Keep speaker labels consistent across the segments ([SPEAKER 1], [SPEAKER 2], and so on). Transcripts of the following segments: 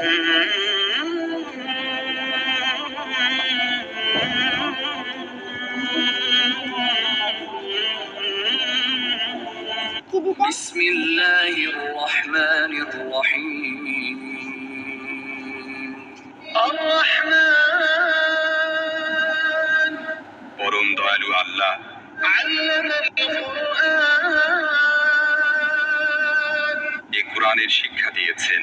[SPEAKER 1] কি দিতে
[SPEAKER 2] بسم الله الرحمن الرحيم الرحمن
[SPEAKER 3] পরম দয়ালু আল্লাহ
[SPEAKER 2] علم القرآن
[SPEAKER 3] এ কোরআনের শিক্ষা দিয়েছেন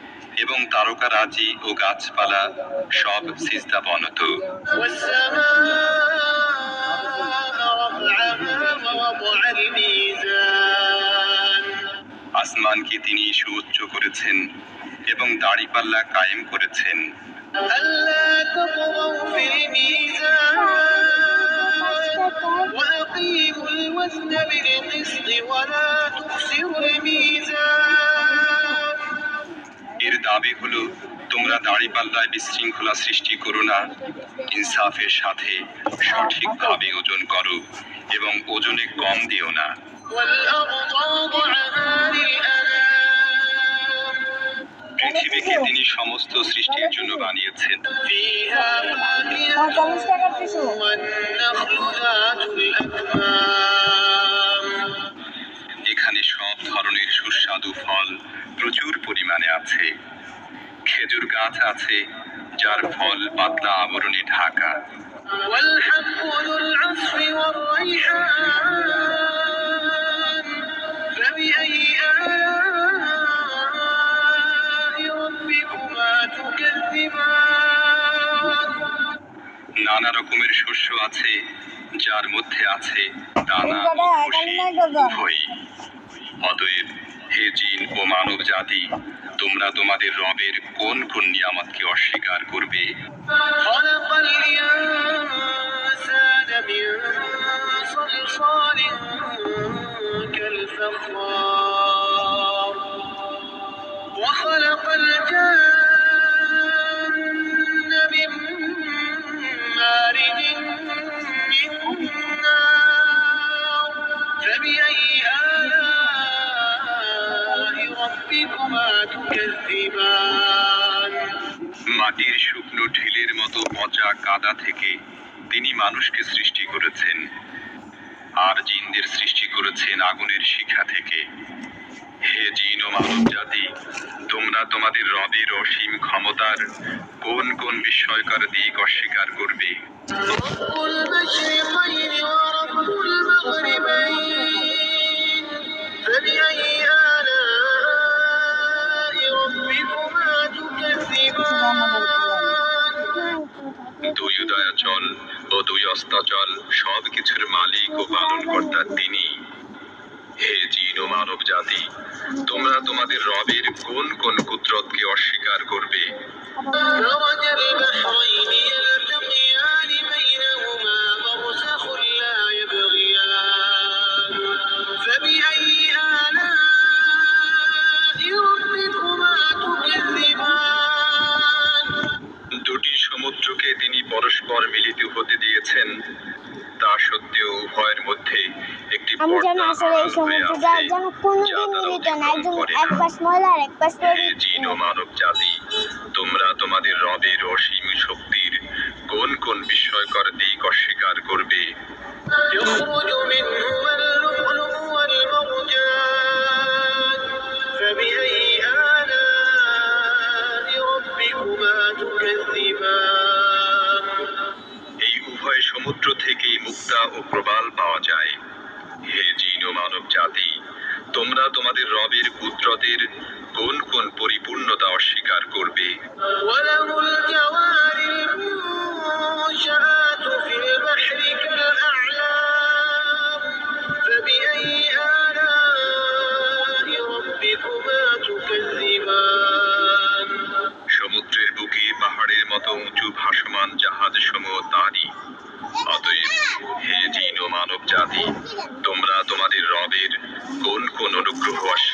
[SPEAKER 3] এবং তারকারাজি ও গাছপালা সব সিজদা বনত
[SPEAKER 2] والسماء رفعها ووضع الميزان
[SPEAKER 3] আসমানকে তিনি সুউচ্চ করেছেন এবং দাড়িপাল্লা কায়েম করেছেন
[SPEAKER 2] ألا تطغوا في الميزان وأقيموا الوزن بالقسط ولا تخسروا الميزان
[SPEAKER 3] এর দাবি হলো, তোমরা দাড়িপাল্লায় বিশৃঙ্খলা সৃষ্টি করো না। ইনসাফের সাথে সঠিকভাবে ওজন করো এবং ওজনে কম দিও না। পৃথিবীকে তিনি সমস্ত সৃষ্টির জন্য বানিয়েছেন। এখানে সব ধরনের সুস্বাদু ফল প্রচুর পরিমাণে আছে। খেজুর গাছ আছে যার ফল পাতলা আবরণে ঢাকা। নানা রকমের শস্য আছে যার মধ্যে আছে দানা অতএব হে জিন ও মানব জাতি তোমরা তোমাদের রবের কোন কোন নিয়ামতকে অস্বীকার করবে
[SPEAKER 2] خلق الإنسان من صلصال كالفخار وخلق الجن
[SPEAKER 3] মতো পচা কাদা থেকে তিনি মানুষকে সৃষ্টি করেছেন। আর জিনদের সৃষ্টি করেছেন আগুনের শিখা থেকে। হে জিন ও মানব জাতি, তোমরা তোমাদের রবের অসীম ক্ষমতার কোন কোন বিস্ময়কর দিক অস্বীকার করবে?
[SPEAKER 2] Thank you.
[SPEAKER 3] দুই ও দুই অস্তাচল সব কিছুর মালিক ও পালন কর্তা তিনি। হে জিন ও মানব জাতি, তোমরা তোমাদের রবের কোন কোন কুদরতকে অস্বীকার করবে?
[SPEAKER 1] আসলে এই সমুদ্রটা যেন কোনোদিন মিলিত না
[SPEAKER 3] একজন
[SPEAKER 1] এক পাশ ময়লা আর এক পাশ পবিত্র
[SPEAKER 3] জিন ও মানব জাতি তোমরা তোমাদের রবের অসীম শক্তির কোন কোন বিষয়কর দিক অস্বীকার করবে জাতি তোমরা তোমাদের রবের কোন কোন অনুগ্রহ অস্বীকার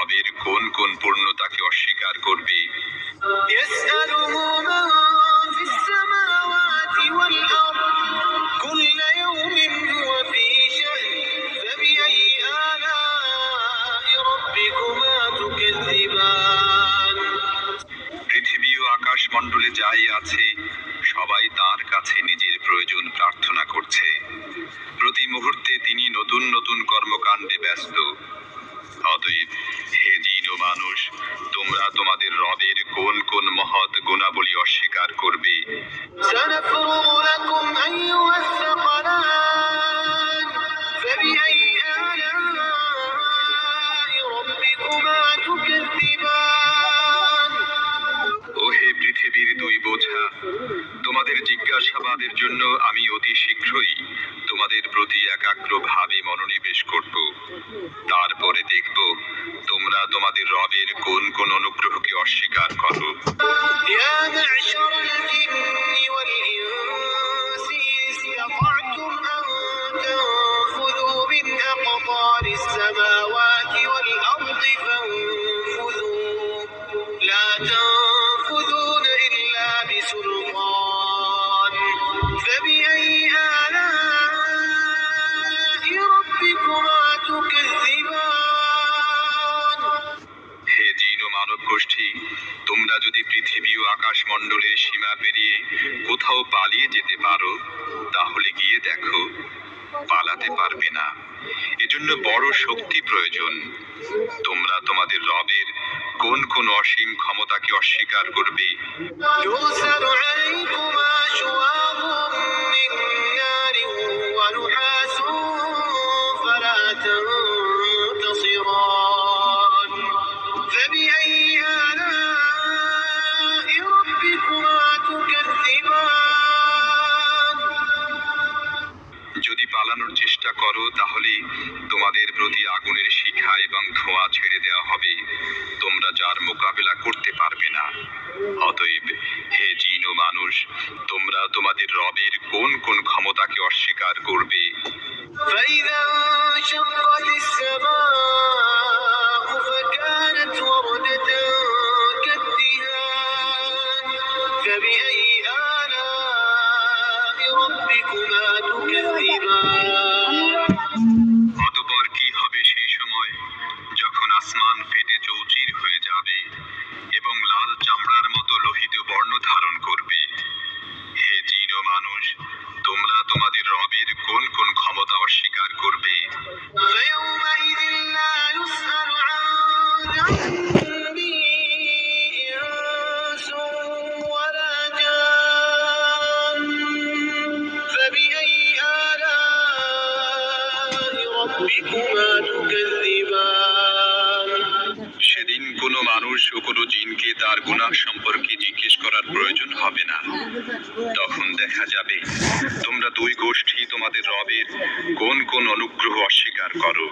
[SPEAKER 3] রবের কোন কোন পূর্ণতাকে অস্বীকার করবে? পৃথিবী ও আকাশমণ্ডলে যাই আছে সবাই তার কাছে নিজের প্রয়োজন প্রার্থনা করছে। প্রতি মুহূর্তে তিনি নতুন নতুন কর্মকাণ্ডে ব্যস্ত। অতএব হে দিন ও মানুষ তোমরা তোমাদের রবের কোন কোন মহৎ গুণাবলী অস্বীকার করবে? পৃথিবী ও আকাশ মণ্ডলের সীমা পেরিয়ে কোথাও পালিয়ে যেতে পারো, তাহলে গিয়ে দেখো, পালাতে পারবে না। এজন্য বড় শক্তি প্রয়োজন। তোমরা তোমাদের রবের কোন কোন অসীম ক্ষমতাকে অস্বীকার করবে? করবে
[SPEAKER 2] فإذا انشقت السماء
[SPEAKER 3] কোনো জিনকে তার গুনাহ সম্পর্কে জিজ্ঞেস করার প্রয়োজন হবে না। তখন দেখা যাবে, তোমরা দুই গোষ্ঠী তোমাদের রবের কোন কোন অনুগ্রহ অস্বীকার করো।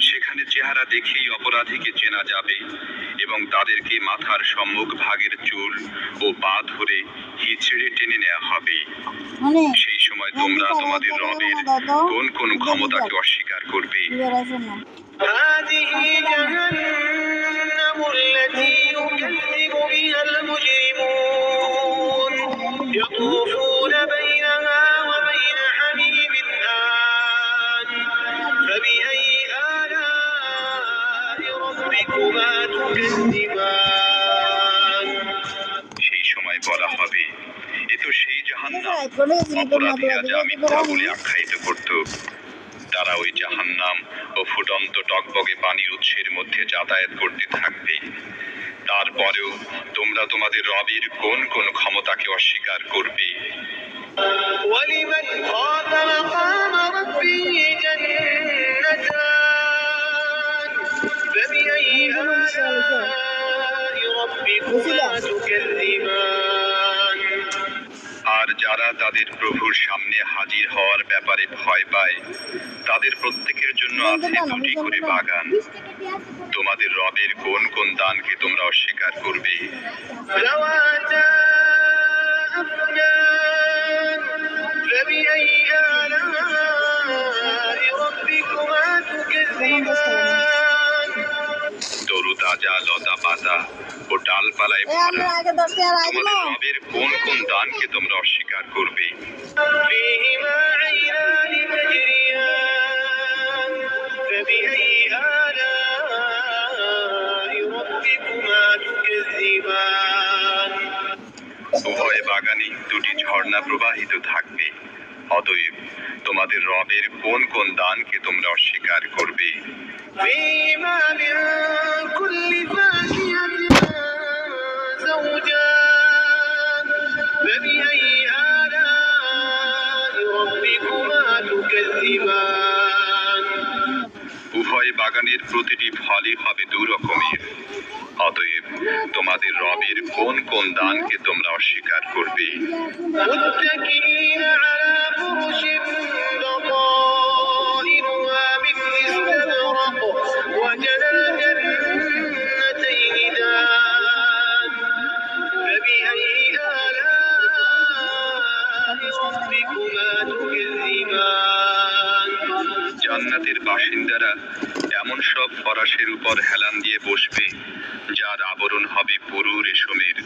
[SPEAKER 3] সেখানে চেহারা দেখেই অপরাধীকে চেনা যাবে এবং তাদেরকে মাথার সম্মুখ ভাগের চুল ও পা ধরে হিচড়ে টেনে নেওয়া হবে।
[SPEAKER 1] মানে
[SPEAKER 3] সেই সময় তোমরা তোমাদের রবের কোন কোন ক্ষমতাকে অস্বীকার করবে।
[SPEAKER 1] লাইট করে দিয়েছিলি তোর মতো
[SPEAKER 3] অপরাধীরা যা মিথ্যা বলে আখ্যায়িত করত তারা ওই জাহান্নাম ও ফুটন্ত টকবগে পানির উৎসের মধ্যে যাতায়াত করতে থাকবে তারপরেও তোমরা তোমাদের রবের কোন কোন ক্ষমতাকে অস্বীকার করবে
[SPEAKER 2] ولمن خاف مقام ربه جنتان فبأي آلاء ربكما تكذبان
[SPEAKER 3] আর যারা তাদের প্রভুর সামনে হাজির হওয়ার ব্যাপারে ভয় পায় তাদের প্রত্যেকের জন্য আছে দুটি করে বাগান। তোমাদের রবের কোন কোন দানকে তোমরা অস্বীকার করবে? তরু তাজা লতা পাতা। ও ডালপালায় তোমাদের রবের কোন কোন দানকে তোমরা অস্বীকার করবে? উভয় বাগানে দুটি ঝর্ণা প্রবাহিত থাকবে। অতএব তোমাদের রবের কোন কোন দানকে তোমরা অস্বীকার করবে?
[SPEAKER 2] زوجان فبأي آلاء ربكما تكذبان
[SPEAKER 3] উভয় বাগানের প্রতিটি ফলই হবে দু রকমের অতএব তোমাদের রবের কোন কোন দানকে তোমরা অস্বীকার করবে
[SPEAKER 2] متكئين على فرش
[SPEAKER 3] উপর হেলান দিয়ে বসবে, যার আবরণ হবে পুরু রেশমের।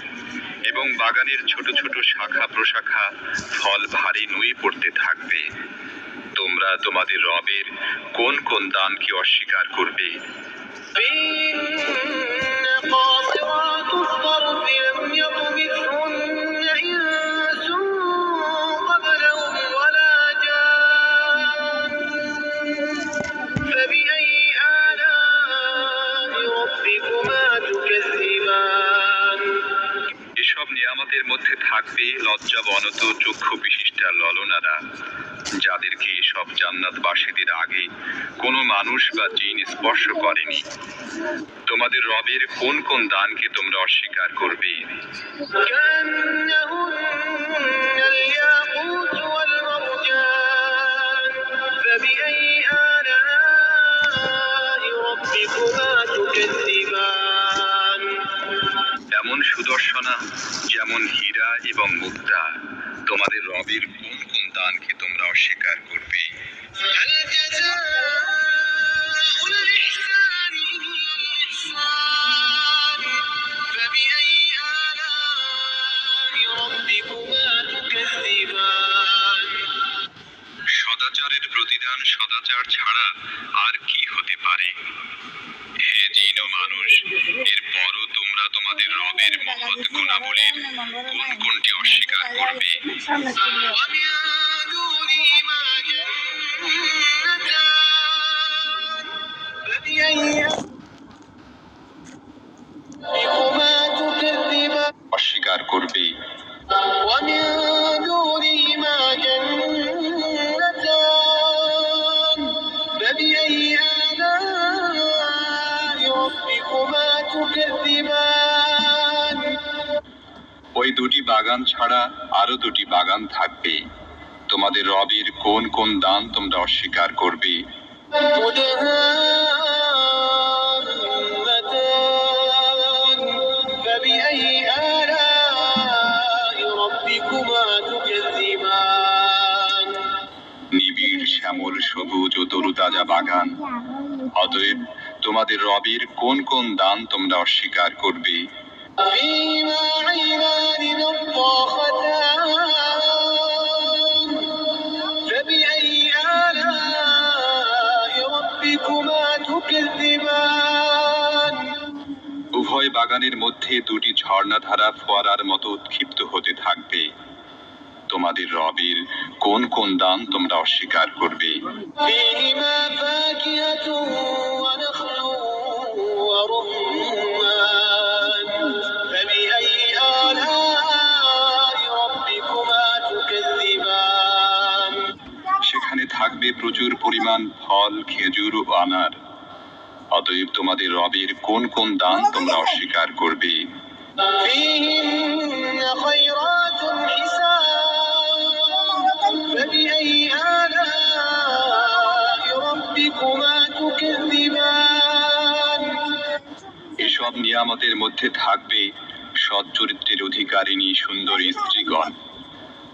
[SPEAKER 3] এবং বাগানের ছোট ছোট শাখা প্রশাখা ফল ভারী নুয়ে পড়তে থাকবে। তোমরা তোমাদের রবের কোন কোন দানকে অস্বীকার করবে? থাকবে লজ্জা বনত চক্ষু বিশিষ্টা ললনারা যাদেরকে এসব জান্নাতবাসীদের আগে কোনো মানুষ বা জিন স্পর্শ করেনি তোমাদের রবের কোন কোন দানকে তোমরা অস্বীকার করবে
[SPEAKER 2] كأنهن الياقوت والمرجان فبأي آلاء ربكما تكذبان
[SPEAKER 3] যেমন সুদর্শনা যেমন হীরা এবং মুক্তা। তোমাদের রবির কোন কোন দানকে তোমরা অস্বীকার করবে? সদাচারের প্রতিদান সদাচার ছাড়া আর কি হতে পারে? হে জিন মানুষ তোমাদের রবের মহৎ গুণাবলীর কোন কোনটি অস্বীকার করবে
[SPEAKER 1] সামনে চলে যাও।
[SPEAKER 2] ومن دونهما جنتان فبأي ربكما تكذبان
[SPEAKER 3] অস্বীকার করবে
[SPEAKER 2] ومن دونهما جنتان فبأي آلاء ربكما تكذبان
[SPEAKER 3] ওই দুটি বাগান ছাড়া আরও দুটি বাগান থাকবে। তোমাদের রবের কোন কোন দান তোমরা অস্বীকার করবে? নিবিড়, শ্যামল, সবুজ ও তরুতাজা বাগান। অতএব তোমাদের রবের কোন কোন দান তোমরা অস্বীকার করবে? উভয় বাগানের মধ্যে দুটি ঝর্ণাধারা ফোয়ারার মতো উৎক্ষিপ্ত হতে থাকবে। তোমাদের রবের কোন কোন দান তোমরা অস্বীকার করবে? প্রচুর পরিমাণ ফল খেজুর ও আনার। অতএব তোমাদের রবের কোন কোন দান তোমরা অস্বীকার করবে? এসব নিয়ামতের মধ্যে থাকবে সচ্চরিত্রের অধিকারিণী সুন্দরী স্ত্রীগণ।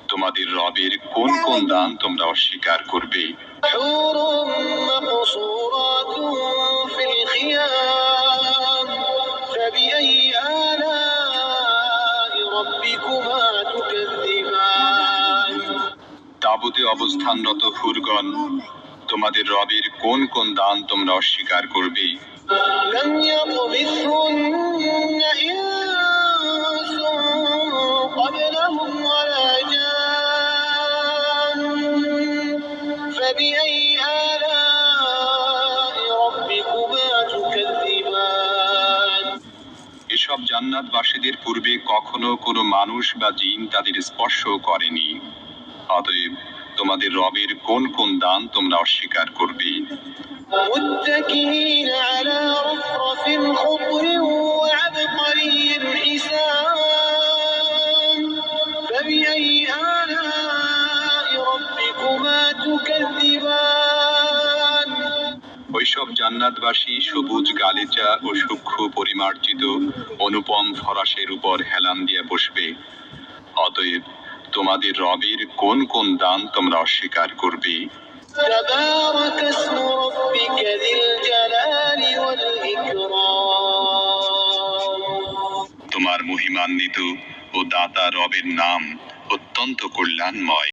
[SPEAKER 3] তোমাদের রবের কোন কোন দান তোমরা অস্বীকার করবে?
[SPEAKER 2] حور مقصورات في الخيام فبأي آلاء ربكما تكذبان
[SPEAKER 3] তাবুতে অবস্থানরত হুরগণ তোমাদের রবের কোন কোন দান তোমরা অস্বীকার করবে
[SPEAKER 2] لم يطمثهن إنس
[SPEAKER 3] পূর্বে কখনো কোনো মানুষ বা জিন তাদের স্পর্শ করেনি। অতএব তোমাদের রবের কোন কোন দান তোমরা অস্বীকার করবে?
[SPEAKER 2] আলা
[SPEAKER 3] ওইসব জান্নাতবাসী সবুজ গালিচা ও সূক্ষ্ম পরিমার্জিত অনুপম ফরাসের উপর হেলান দিয়ে বসবে। অতএব তোমাদের রবের কোন কোন দান তোমরা অস্বীকার করবে? তোমার মহিমান্বিত ও দাতা রবের নাম অত্যন্ত কল্যাণময়।